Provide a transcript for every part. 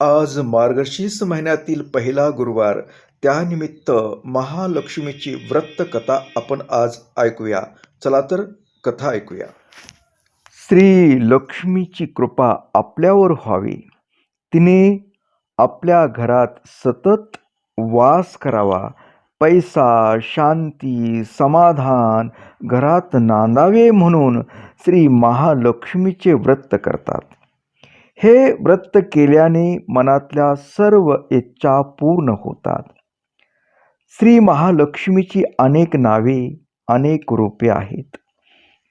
आज मार्गशीर्ष महिन्यातील पहिला गुरुवार. त्यानिमित्त महालक्ष्मीची व्रत कथा आपण आज ऐकूया. चला तर कथा ऐकूया. श्री लक्ष्मीची कृपा आपल्यावर व्हावी. तिने आपल्या घरात सतत वास करावा. पैसा शांती समाधान घरात नांदावे म्हणून श्री महालक्ष्मीचे व्रत करतात. हे व्रत केल्याने मनातल्या सर्व इच्छा पूर्ण होतात. श्री महालक्ष्मीची अनेक नावे अनेक रूपे आहेत.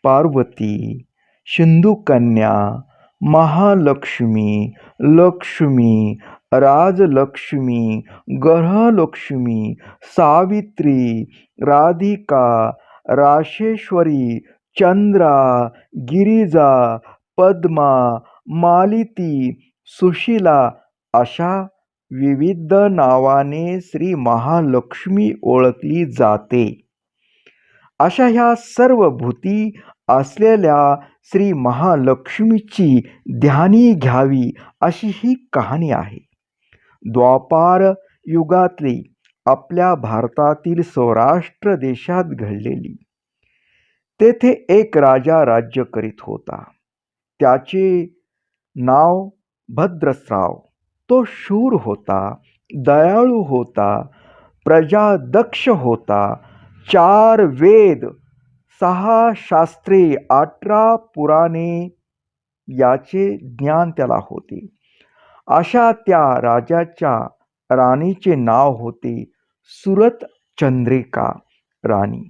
पार्वती सिंधुकन्या महालक्ष्मी लक्ष्मी राजलक्ष्मी ग्रहलक्ष्मी सावित्री राधिका राशेश्वरी चंद्रा गिरिजा पद्मा मालिती सुशिला अशा विविध नावाने श्री महालक्ष्मी ओळखली जाते. अशा ह्या सर्व भूती असलेल्या श्री महालक्ष्मीची ध्यानी घ्यावी अशी ही कहाणी आहे. द्वापार युगातली आपल्या भारतातील सौराष्ट्र देशात घडलेली. तेथे एक राजा राज्य करीत होता. त्याचे नाव भद्रस्राव। तो शूर होता दयाळू होता प्रजादक्ष होता। चार वेद सहा शास्त्रे अठरा पुराणे याचे ज्ञान त्याला होते। अशा त्या राजाच्या राणीचे नाव होते सुरत चंद्रिका राणी।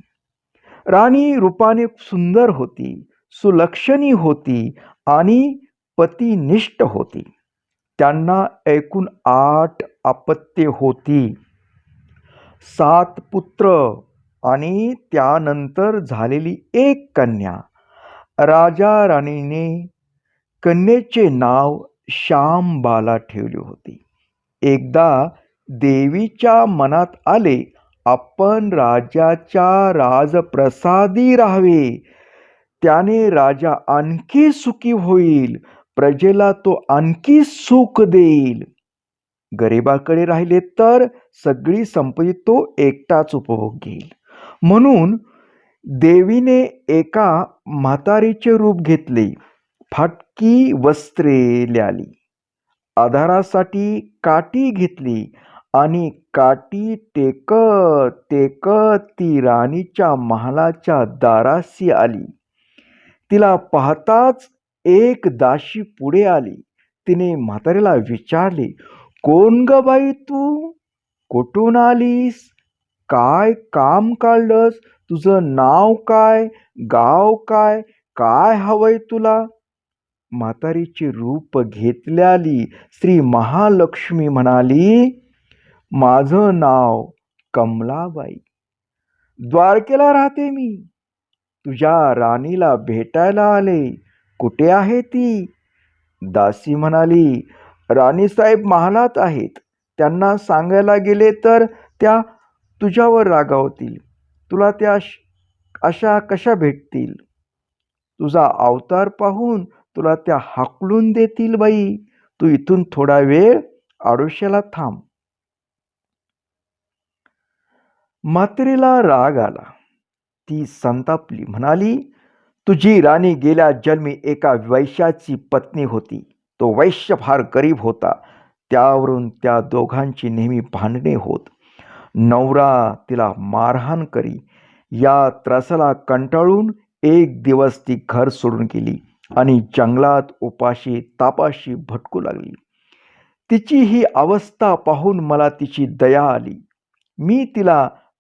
राणी रूपाने सुंदर होती सुलक्षणी होती आणि पतिनिष्ठ होती. त्यांना एकूण आठ अपत्ये होती. सात पुत्र आणि त्यानंतर झालेली एक कन्या. राजा राणीने कन्येचे नाव श्यामबाला ठेवली होती. एकदा देवीच्या मनात आले आपण राजाच्या राजप्रसादी राहावे. त्याने राजा आणखी सुखी होईल. प्रजेला तो आणखी सुख देईल. गरिबाकडे राहिले तर सगळी संपत्ती तो एकटाच उपभोग घेईल. म्हणून देवीने एका म्हातारीचे रूप घेतले फाटकी वस्त्रे ल्याली आधारासाठी काठी घेतली आणि काठी टेकत टेकत ती राणीच्या महालाच्या दाराशी आली. तिला पाहताच एक दाशी पुढे आली. तिने म्हातारीला विचारले कोण ग बाई तू? कुठून आलीस? काय काम काढलंस? तुझं नाव काय? गाव काय? काय हवंय तुला? म्हातारीचे रूप घेतल्याली श्री महालक्ष्मी म्हणाली माझं नाव कमलाबाई. द्वारकेला राहते मी. तुझ्या राणीला भेटायला आले. कुठे आहे ती? दासी म्हणाली राणीसाहेब महालात आहेत. त्यांना सांगायला गेले तर त्या तुझ्यावर रागावतील. तुला त्या अशा कशा भेटतील? तुझा अवतार पाहून तुला त्या हाकलून देतील बाई. तू इथून थोडा वेळ आडोश्याला थांब. मात्रेला राग आला. ती संतापली. म्हणाली तुझी राणी गेल्या जन्मी एका वैश्याची पत्नी होती. तो वैश्य फार गरीब होता. त्यावरून त्या दोघांची नेहमी भांडणे होत. नवरा तिला मारहाण करी. या त्रासाला कंटाळून एक दिवस ती घर सोडून गेली आणि जंगलात उपाशी तापाशी भटकू लागली. तिची ही अवस्था पाहून मला तिची दया आली. मी तिला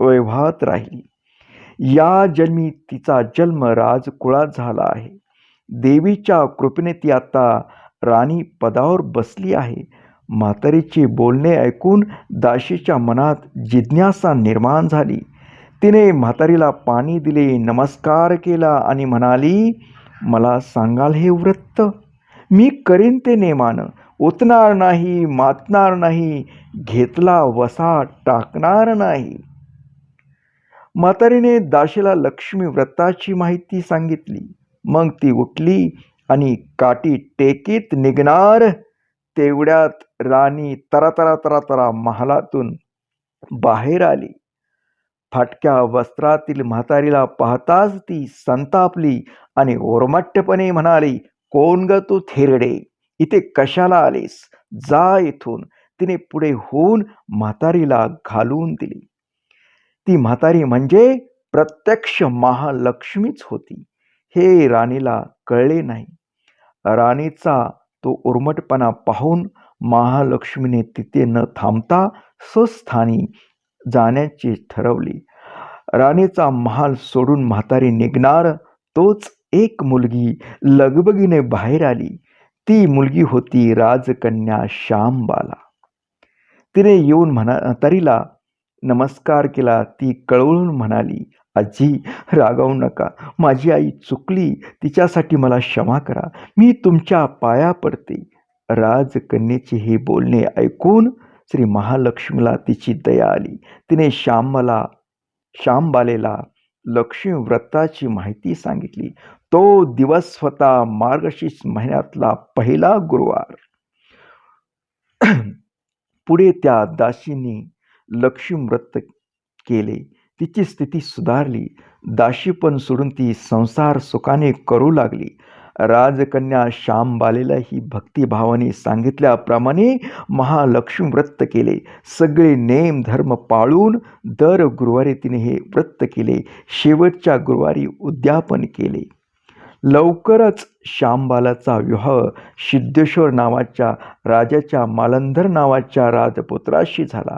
वैभवात राहिली. या जन्मी तिचा जन्म राजकुळात झाला आहे. देवीच्या कृपेने ती आता राणी पदावर बसली आहे. म्हातारीचे बोलणे ऐकून दाशीच्या मनात जिज्ञासा निर्माण झाली. तिने म्हातारीला पाणी दिले नमस्कार केला आणि म्हणाली मला सांगाल हे वृत्त. मी करीन ते नेमानं. उतणार नाही मातणार नाही घेतला वसा टाकणार नाही. म्हातारीने दाशीला लक्ष्मी व्रताची माहिती सांगितली. मग ती उठली आणि काठी टेकीत निघणार तेवढ्यात राणी तरा तरा तरा तरा महालातून बाहेर आली. फाटक्या वस्त्रातील म्हातारीला पाहताच ती संतापली आणि ओरमट्टपणे म्हणाली कोण ग तू थेरडे? इथे कशाला आलीस? जा इथून. तिने पुढे होऊन म्हातारीला घालून दिली. ती म्हातारी म्हणजे प्रत्यक्ष महालक्ष्मीच होती. हे राणीला कळले नाही. राणीचा तो उर्मटपणा पाहून महालक्ष्मीने तिथे न थांबता स्वस्थानी जाण्याचे ठरवले. राणीचा महाल सोडून म्हातारी निघणार तोच एक मुलगी लगबगीने बाहेर आली. ती मुलगी होती राजकन्या श्यामबाला. तिने येऊन म्हणा तरीला नमस्कार केला ती कळवळून म्हणाली आजी रागावू नका. माझी आई चुकली. तिच्यासाठी मला क्षमा करा. मी तुमच्या पाया पडते. राजकन्येचे हे बोलणे ऐकून श्री महालक्ष्मीला तिची दया आली. तिने श्यामला श्यामबालेला लक्ष्मी व्रताची माहिती सांगितली. तो दिवस स्वतः मार्गशीर्ष महिन्यातला पहिला गुरुवार. पुढे त्या दासींनी लक्ष्मी केले. तिची स्थिती सुधारली. दाशी पण सोडून ती संसार सुखाने करू लागली. राजकन्या श्यामबालेला ही भक्तिभावाने सांगितल्याप्रमाणे महालक्ष्मी व्रत केले. सगळे नेम धर्म पाळून दर गुरुवारी तिने हे व्रत केले. शेवटच्या गुरुवारी उद्यापन केले. लवकरच श्यामबालाचा विवाह सिद्धेश्वर नावाच्या राजाच्या मालंधर नावाच्या राजपुत्राशी झाला.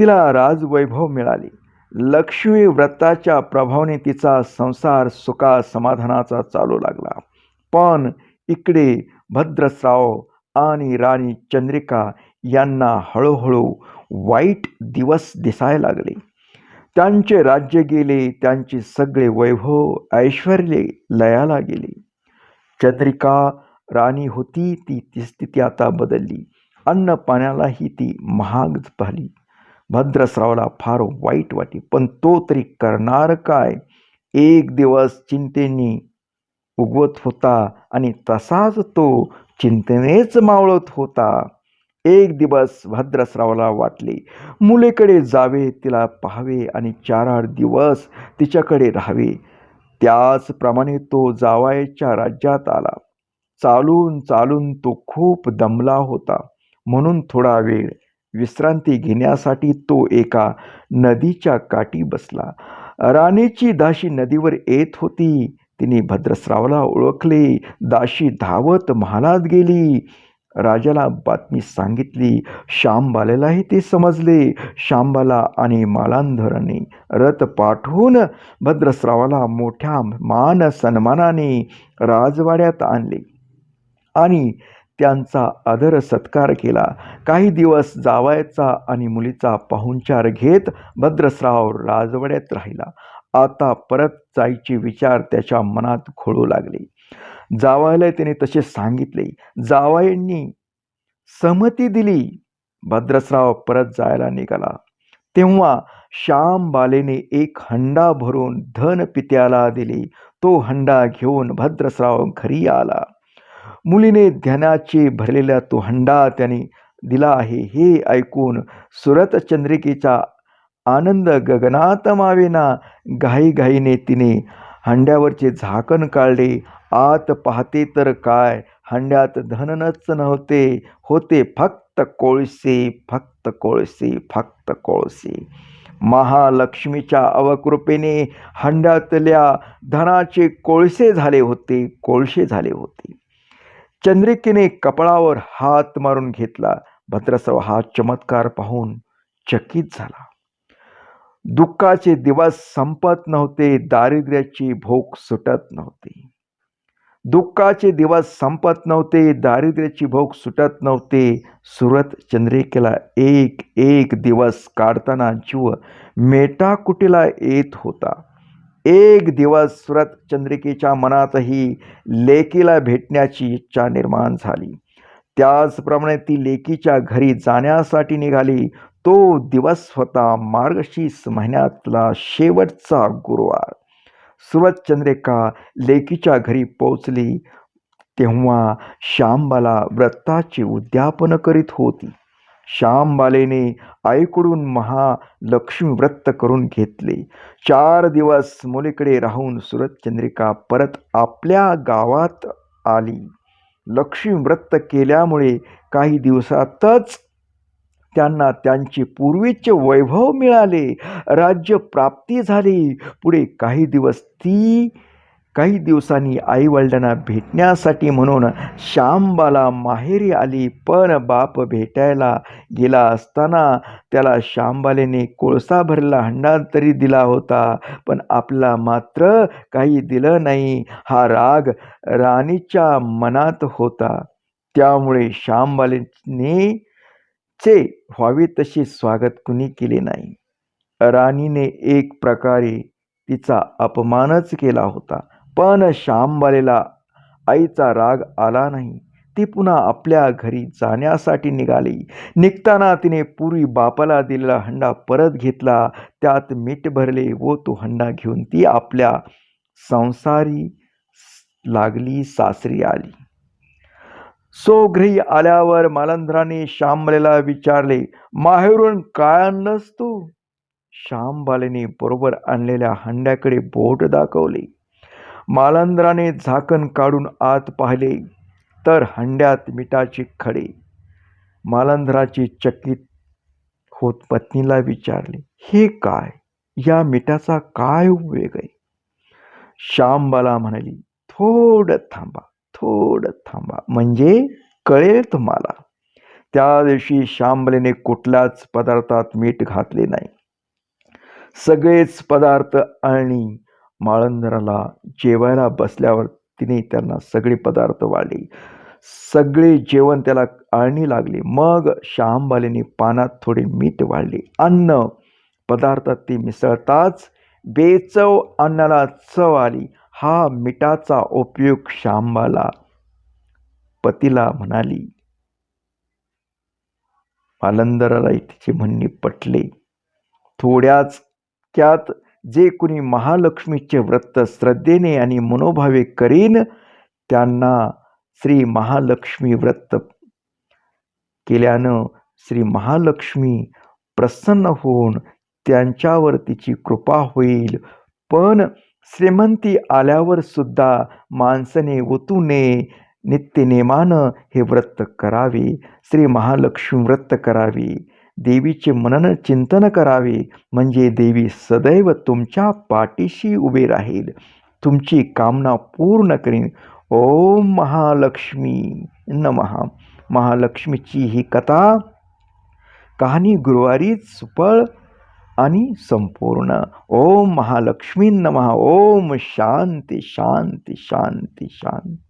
तिला राजवैभव मिळाले. लक्ष्मी व्रताच्या प्रभावाने तिचा संसार सुखा समाधानाचा चालू लागला. पण इकडे भद्रस्राव आणि राणी चंद्रिका यांना हळूहळू वाईट दिवस दिसायला लागले. त्यांचे राज्य गेले त्यांचे सगळे वैभव ऐश्वर्य लयाला गेले. चंद्रिका राणी होती ती ती स्थिती आता बदलली. अन्न पाण्यालाही ती महाग झाली भद्रस्रावला फार वाईट वाटे. पण तो तरी करणार काय? एक दिवस चिंतेने उगवत होता आणि तसाच तो चिंतेनेच मावळत होता. एक दिवस भद्रस्रावला वाटले मुलीकडे जावे तिला पाहावे आणि चार आठ दिवस तिच्याकडे राहावे. त्याचप्रमाणे तो जावायच्या राज्यात आला. चालून चालून तो खूप दमला होता. म्हणून थोडा वेळ विश्रांती घेण्यासाठी तो एका नदीच्या काठी बसला. राणीची दाशी नदीवर येत होती. तिने भद्रस्रावला ओळखले. दाशी धावत महालात गेली. राजाला बातमी सांगितली. श्यामबालेलाही ते समजले. श्यामबाला आणि मालांधराने रथ पाठवून भद्रस्रावाला मोठ्या मान सन्मानाने राजवाड्यात आणले. आणि त्यांचा आदर सत्कार केला. काही दिवस जावायचा आणि मुलीचा पाहुणचार घेत भद्रस्राव राजवाड्यात राहिला. आता परत जायचे विचार त्याच्या मनात खोळू लागले. जावायला त्याने तसे सांगितले. जावायांनी सहमती दिली. भद्रस्राव परत जायला निघाला. तेव्हा श्याम बालेने एक हंडा भरून धन पित्याला दिली. तो हंडा घेऊन भद्रस्राव घरी आला. मुलीने ध्यानाचे भरलेला तो हंडा त्याने दिला आहे. हे ऐकून सुरत चंद्रिकेचा आनंद गगनात मावेना. घाईघाईने तिने हंड्यावरचे झाकण काढले. आत पाहते तर काय? हंड्यात धननच नव्हते. होते फक्त कोळसे फक्त कोळसे फक्त कोळसे. महालक्ष्मीच्या अवकृपेने हंड्यातल्या धनाचे कोळसे झाले होते कोळसे झाले होते. चंद्रिकेने कपाळावर हात मारून घेतला. भद्रसव हा चमत्कार पाहून चकित झाला. दुःखाचे दिवस संपत नव्हते दारिद्र्याची भोक सुटत नव्हती. दुःखाचे दिवस संपत नव्हते दारिद्र्याची भोग सुटत नव्हते. सुरत चंद्रिकेला एक एक दिवस काढताना जीव मेटाकुटीला येत होता. एक दिवस सुरत चंद्रिकेच्या मनातही लेकीला भेटण्याची इच्छा निर्माण झाली. त्याचप्रमाणे ती लेकीच्या घरी जाण्यासाठी निघाली. तो दिवस होता मार्गशीर्ष महिन्यातला शेवटचा गुरुवार. सुरत चंद्रिका लेकीच्या घरी पोचली तेव्हा श्यामबाला व्रताची उद्यापन करीत होती. श्यामबालेने आईकडून महालक्ष्मी व्रत करून घेतले. चार दिवस मुलीकडे राहून सुरतचंद्रिका परत आपल्या गावात आली. लक्ष्मी व्रत केल्यामुळे काही दिवसातच त्यांना त्यांचे पूर्वीचे वैभव मिळाले. राज्य प्राप्ती झाली. पुढे काही दिवस ती काही दिवसांनी आईवडिलांना भेटण्यासाठी म्हणून श्यामबाला माहेरी आली पण बाप भेटायला गेला असताना त्याला श्यामबालेने कोळसा भरला हंडा तरी दिला होता पण आपला मात्र काही दिलं नाही. हा राग राणीच्या मनात होता. त्यामुळे श्यामबालेने चे व्हावे तसे स्वागत कुणी केले नाही. राणीने एक प्रकारे तिचा अपमानच केला होता. पण श्यामबालेला आईचा राग आला नाही. ती पुन्हा आपल्या घरी जाण्यासाठी निघाली. निघताना तिने पूर्वी बापाला दिलेला हंडा परत घेतला. त्यात मीठ भरले व तो हंडा घेऊन ती आपल्या संसारी लागली सासरी आली. सोघरी आल्यावर मालंधराने श्यामबालेला विचारले माहेरून काय आणलंस तू? श्यामबालेने बरोबर आणलेल्या हंड्याकडे बोट दाखवले. मालंधराने झाकण काढून आत पाहिले तर हंड्यात मिठाचे खडे. मालंधराची चकित होत पत्नीला विचारले हे काय? या मिठाचा काय उपयोग आहे? श्यामबाला म्हणाली थोडं थांबा थोडं थांबा. म्हणजे कळेल तुम्हाला त्या दिवशी श्यामबलेने कुठल्याच पदार्थात मीठ घातले नाही. सगळेच पदार्थ आणि माळंदराला जेवायला बसल्यावर तिने त्यांना सगळे पदार्थ वाढले. सगळे जेवण त्याला आळणी लागले. मग श्यामबालीने पानात थोडे मीठ वाढले. अन्न पदार्थात ती मिसळताच बेचव अन्नाला चव आली. हा मिठाचा उपयोग श्यामबाला पतीला म्हणाली. मालंदराला तिचे म्हणणे पटले. थोड्याच त्यात जे कुणी महालक्ष्मीचे व्रत श्रद्धेने आणि मनोभावे करीन त्यांना श्री महालक्ष्मी व्रत केल्यानं श्री महालक्ष्मी प्रसन्न होऊन त्यांच्यावर तिची कृपा होईल. पण श्रीमंती आल्यावर सुद्धा माणसाने ओतूने नित्यनेमानं हे व्रत करावे श्री महालक्ष्मी व्रत करावी. देवीचे मनन चिंतन करावे म्हणजे देवी सदैव तुमच्या पाठीशी उभे राहील. तुमची कामना पूर्ण करीन. ओम महालक्ष्मी नमहा महालक्ष्मीची ही कथा कहाणी गुरुवारीच सुपळ आणि संपूर्ण. ओम महालक्ष्मी नमः. ओम शांती शांती शांती शांती.